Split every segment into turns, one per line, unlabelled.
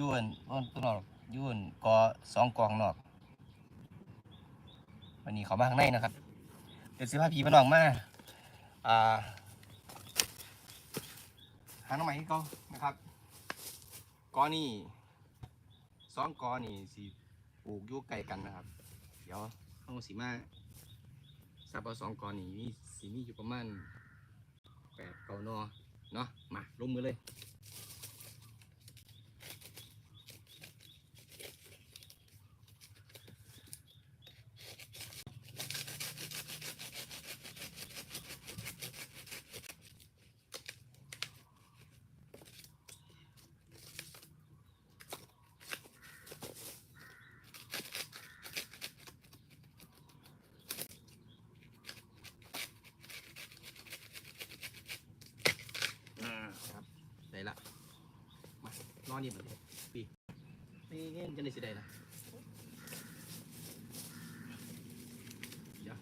ยุ่นบนตัวนอกยุ่นกอสองกองนอกวันนี้เขามาข้างในนะครับ เดี๋ยวสิพาพี่มาน้องมาอ่าหาหน้องใหม่ให้เขานะครับกอนี่สองกอนี่สิปลูกยู่ไกลกันนะครับ เดี๋ยวเอาสีมาสับเอาสองกอนี่มีสีมีอยู่ประมาณแปดเก้านอเนาะมาลงมือเลย อ่าครับได้ละมา นอนนี่มันปีนี่เงี้ยจะได้สิได้ละเดี๋ยว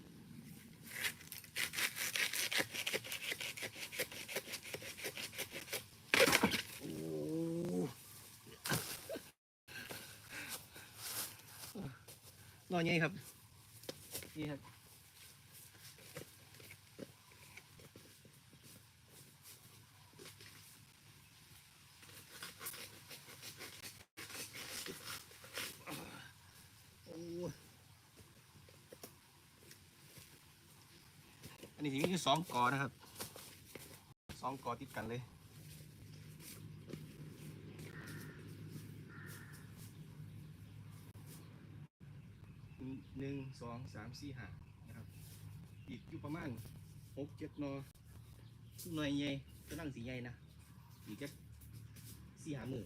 นอนยังไงครับ นี่ครับ อันนี้สิมีอยู่สองกอนะครับสองกอติดกันเลยหนึ่งสองสามสี่ห้านะครับ อีกอยู่ประมาณหกเจ็ดนอหน่อยใหญ่ก็นั่งสีใหญ่นะอีกแค่สี่หามือ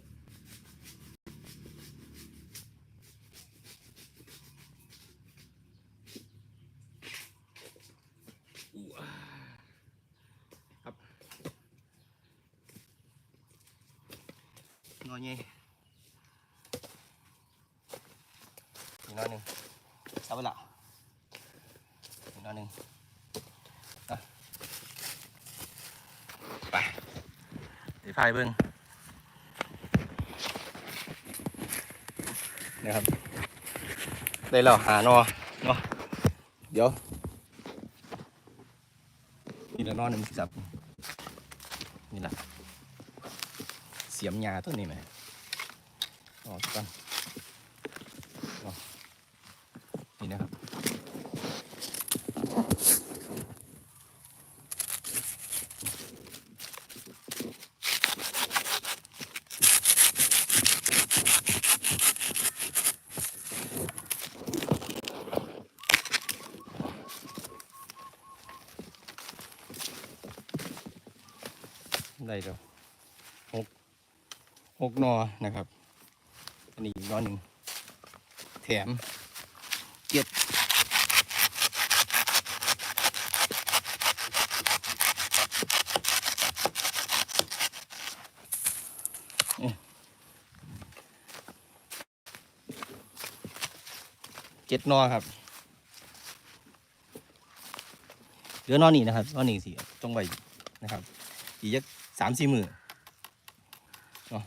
อู้อ่าครับ นอนไงอีกนอนหนึ่งสับไปละอีกนอนหนึ่งไปเดี๋ยวพายเบิ้งนะครับ ได้แล้วหานอเนาะเดี๋ยวนี่ละนอนหนึ่งจับนี่แหละ สียมยาตัวนี้ไหมออกกันอ๋อนี่นะครับได้แล้วหก หกนอนะครับ อันนี้นอหนึ่งแถมเจ็ดเจ็ดนอครับเหลือนอนี่นะครับนอนี่สิจงไว้นะครับ อีกยักสามสี่มือเนาะ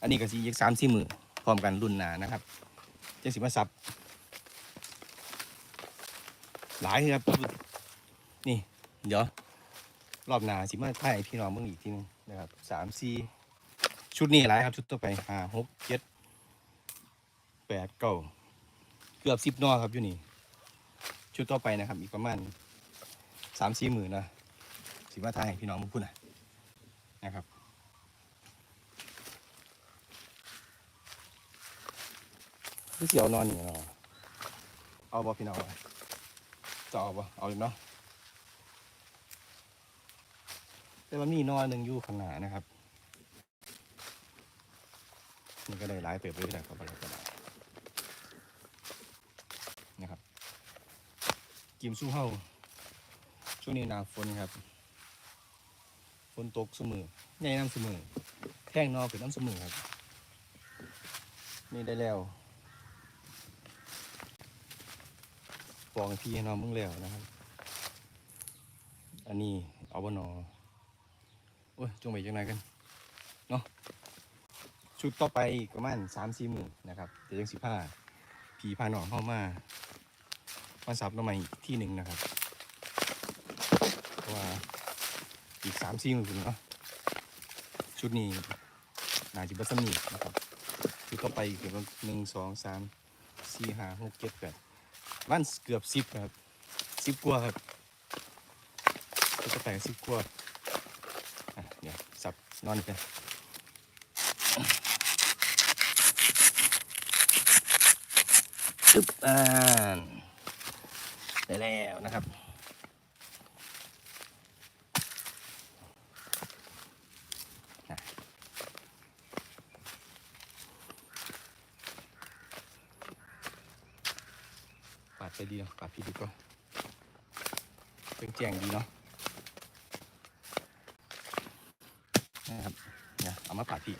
อันนี้ก็สียักสามสี่มือพร้อมกันรุ่นหนานะครับเจังสิมาซับ หลายครับ นี่ เดี๋ยว รอบหนาสิมาถ่ายพี่น้องเบิ่งอีกทีนึงนะครับสามสี่ชุดนี้หลายครับ ชุดต่อไปห้าหกเจ็ดแปดเก้าเกือบสิบนอครับอยู่นี่ ชุดต่อไปนะครับ อีกประมาณสามสี่หมื่นนะสิว่าทายให้พี่น้องมาพูดนะนะครับ พี่เสียวนอนอยู่เนาะเอาบ่พี่น้องเอาจะเอาบ่เอาอยู่เนาะแต่มันมีนอนหนึ่งอยู่ข้างหน้านะครับนี่ก็ได้หลายเติบเลยแต่ก็ไปก็ได้นะครับกิมสู้เฮาช่วงนี้หนาฝนครับฝนตกเสมอใหญ่น้ำเสมอแท่งนอเป็นน้ำเสมอครับ นี่ได้แล้ว องพี่ให้น้องมึงแล้วนะครับ อันนี้เอาบนนอโอ้ยจงไปจังไหนกันเนาะชุดต่อไปประมาณสามสี่หมื่นนะครับเดี๋ยวยังสิผ้าผีพาหนองเข้ามามาสับน้ำใหม่ที่หนึ่งนะครับเพราะว่าอีกสามสี่หมื่นเนาะชุดนี้นาจิบัสมีนะครับชุดต่อไปอีกหนึ่งสองสามสี่ห้าหกเจ็ดแปด มันเกือบสิบครับสิบกว่าครับชุดต่อไปสิบกว่าเดี๋ยวสับนอนกันตึ๊บอ่านได้แล้วนะครับ นะปา พี่ดีก็เป็นแจ่งดีเนาะนะครับเนี่ยเอามาปาดพี่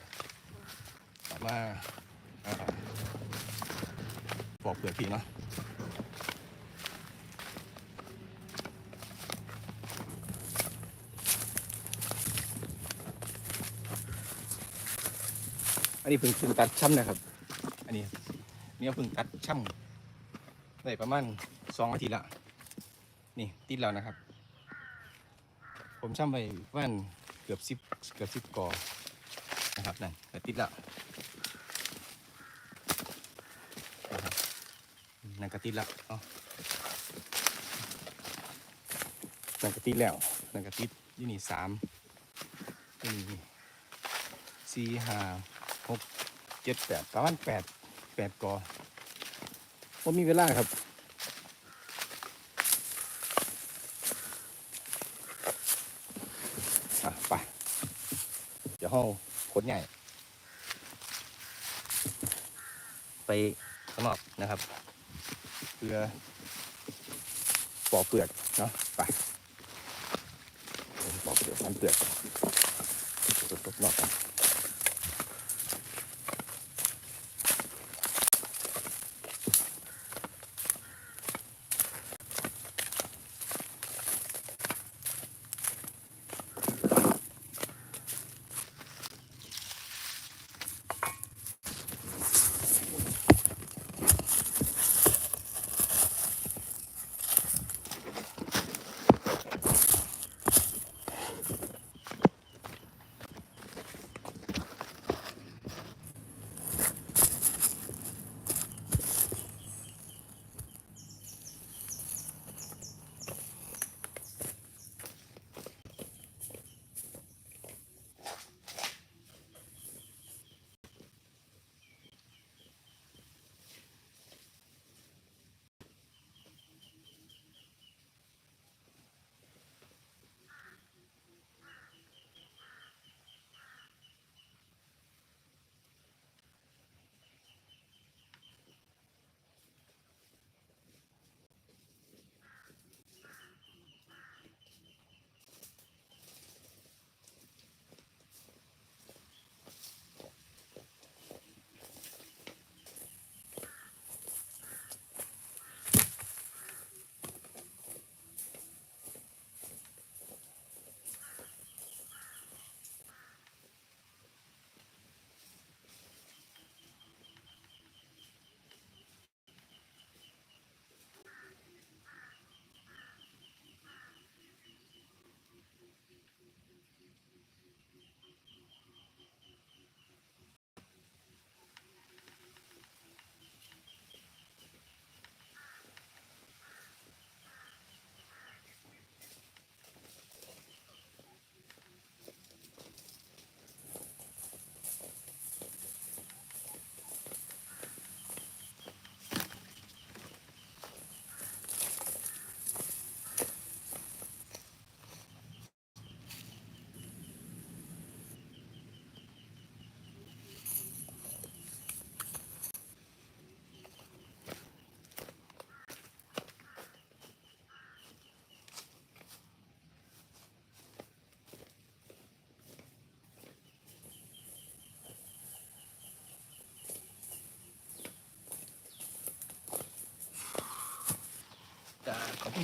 เอามาเอ่อปอกเปลือกพี่เนาะอันนี้เพิ่งเพิ่งตัดช่ำนะครับ อันนี้เนี่ยเพิ่งตัดช่ำได้ประมาณ สองอาทิตย์ละนี่ติดแล้วนะครับ ผมช่ำไปประมาณเกือบสิบเกือบสิบกอนะครับนั่นแต่ติดแล้วนังกะติดละเนาะนังกะติดแล้วนังกะติดยี่นี่สามยี่นี่สี่ห้าหกเจ็ดแปดประมาณแปดแปดกอผมมีเวลาครับ อะ ไป เดี๋ยวห้องขนใหญ่ไปข้างนอกนะครับเพื่อปอกเปลือกเนาะไปปอกเปลือกมันเปลือกตกๆนอกกัน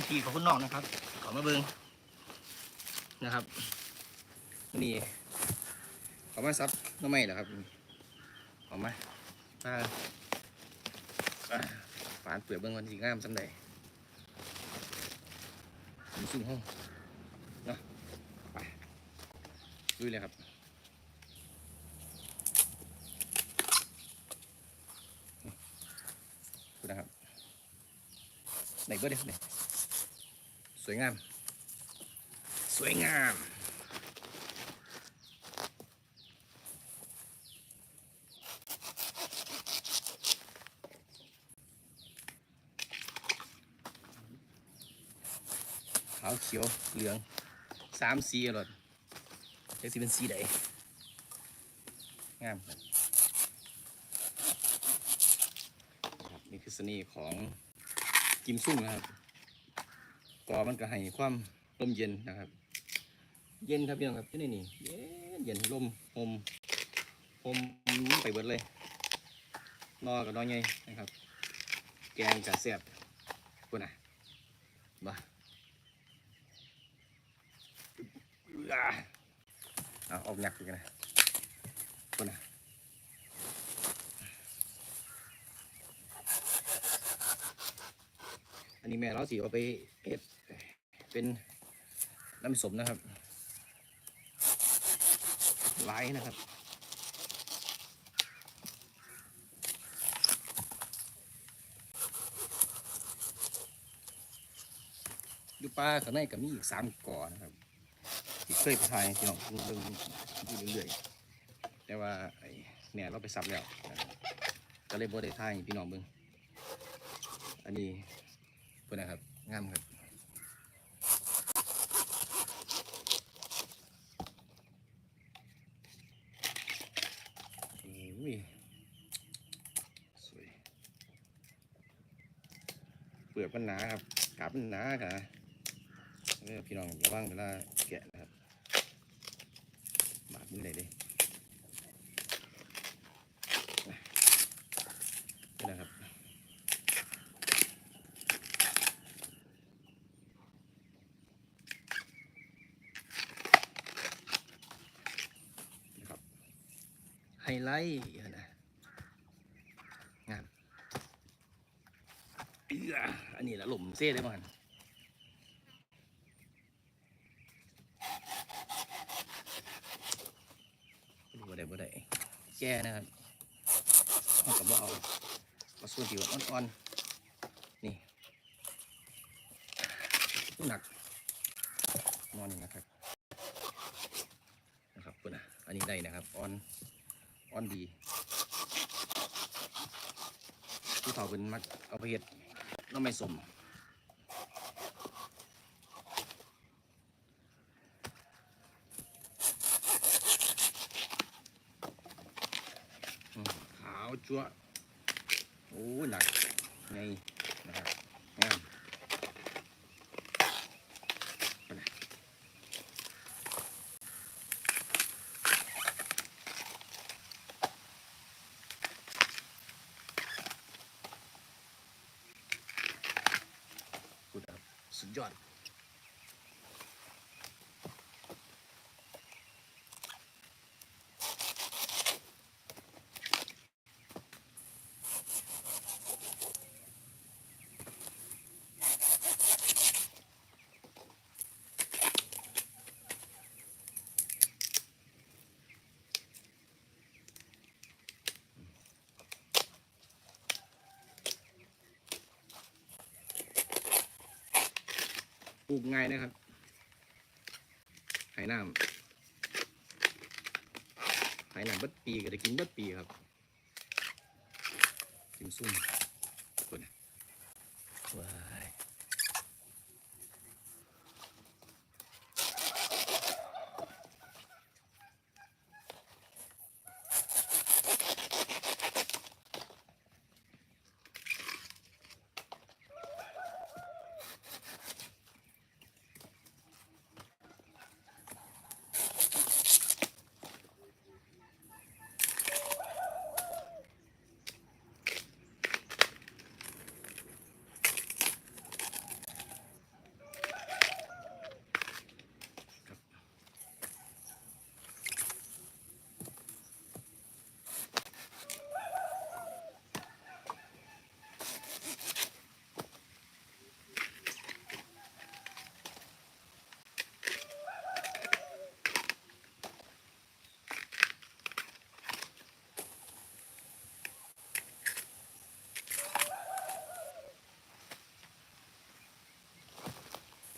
ทีขอบคุณน้องนะครับ ขอมาเบิงนะครับนี่ขอมาซับน้ำไม่เหรอครับเอมาถ้าฝานเปลือกเบื้งวันสีงามสำใดผมซุ่มห้องเนาะไปลุยเลยครับดูนะครับไหนเบิร์ดเลเนี่ย สวยงาม สวยงาม ขาวเขียว เหลืองสามสีอร่อยจะสีเป็นสีใดงามครับนี่คือเสน่ห์ของกิมซุ่งนะครับ กอมันก็ให้ความลมเย็นนะครับ เย็นครับพี่น้องครับที่นี่นี่เย็นเย็นลมลมลมไปเบิดเลยนอกับนอใหญ่นะครับ แกงจะแซ่บคุณน่ะมาเอาออกหยักกันนะคนน่ะอันนี้แม่เราสิเอาไปเอ็ด เป็นน้ำสมนะครับหลายนะครับอยู่ป่าข้างในก็มีอีกสามก่อนะครับที่เคยไปถ่ายพี่น้องเบิ่งอยู่เรื่อยๆแต่ว่าเนี่ยเราไปซับแล้วก็เลยบ่ได้ถ่ายพี่น้องเบิ่งอันนี้เพื่อนนะครับงามครับโอ้ยสวยเปลือก มันหนาครับกาบมันหนาค่ะเออพี่น้องระวังเวลาแกะนะครับบาดมือเลยนี่นะครับนะครับไฮไลท์นะงามเอื้ออันนี้ละ หล่มเซ่ได้บ้างบ่ได้บ่ได้แก่นะครับเอากับว่าเอาเอาส่วนที่ว่าอ่อนๆ นี่หนักนอนนี่นะครับ นะครับเพื่อนะอันนี้ได้นะครับอ่อนอ่อนดีผู้เฒ่าเป็นมักเอาไปเฮ็ดน้ำไม่สม อืมขาว จั๊วะโอ้หนักไงนะครับงามไปนะกูดครับสุดยอด ลูกง่ายนะครับไหน้ำไหน้ำบัดปีก็ได้กินบัดปีครับกินซุ่ม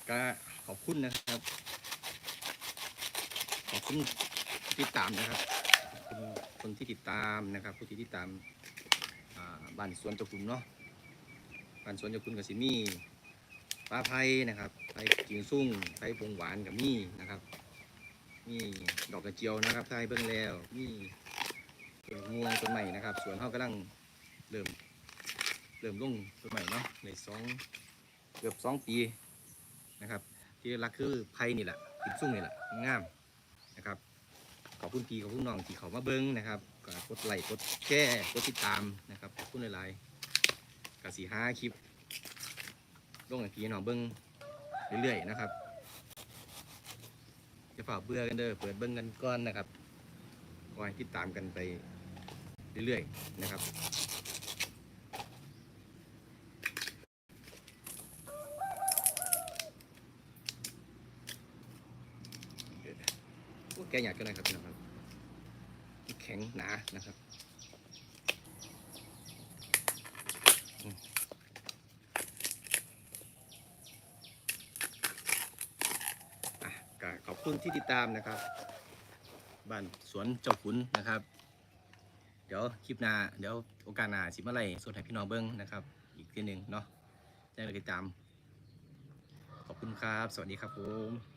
ก็ขอบคุณนะครับ ขอบคุณที่ติดตามนะครับคุณคนที่ติดตามนะครับ ผู้ที่ติดตามบ้านสวนเจ้าคุณเนาะบ้านสวนเจ้าคุณกับซิมี่ปลาไผ่นะครับไผ่กิงซุ่งไผ่พงหวานกับมี่นะครับมี่ดอกกระเจียวนะครับถ้าให้เบิ่งแล้วมีต้นม่วงต้นใหม่นะครับสวนเขากำลังเริ่มเริ่มลงต้นใหม่เนาะในสองเกือบสองปี นะครับ ที่รักคือไผ่นี่แหละกินซุ่งนี่แหละงามนะครับขอบคุณพี่ขอบคุณน้องที่เขามาเบิ้งนะครับกดไลค์กดแชร์กดติดตามนะครับขอบคุณหลายๆกับสีห้าคลิปลงห้พี่น้องเบิ้งเรื่อยๆนะครับจะฝากเบื่อกันเด้อเปิดเบิ้งกันก่อนนะครับคอยติดตามกันไปเรื่อยๆนะครับ พว กแกอยากกันหน่อยครับพี่น้องครับแข็งหนานะครับขอบคุณที่ติดตามนะครับบ้านสวนเจ้าขุนนะครับ เดี๋ยวคลิปหน้าเดี๋ยวโอกาสหน้าสิมาไล่สดให้พี่น้องเบิ้งนะครับ อีกทีหนึ่งเนาะแจ้งเลยติดตาม ขอบคุณครับ สวัสดีครับผม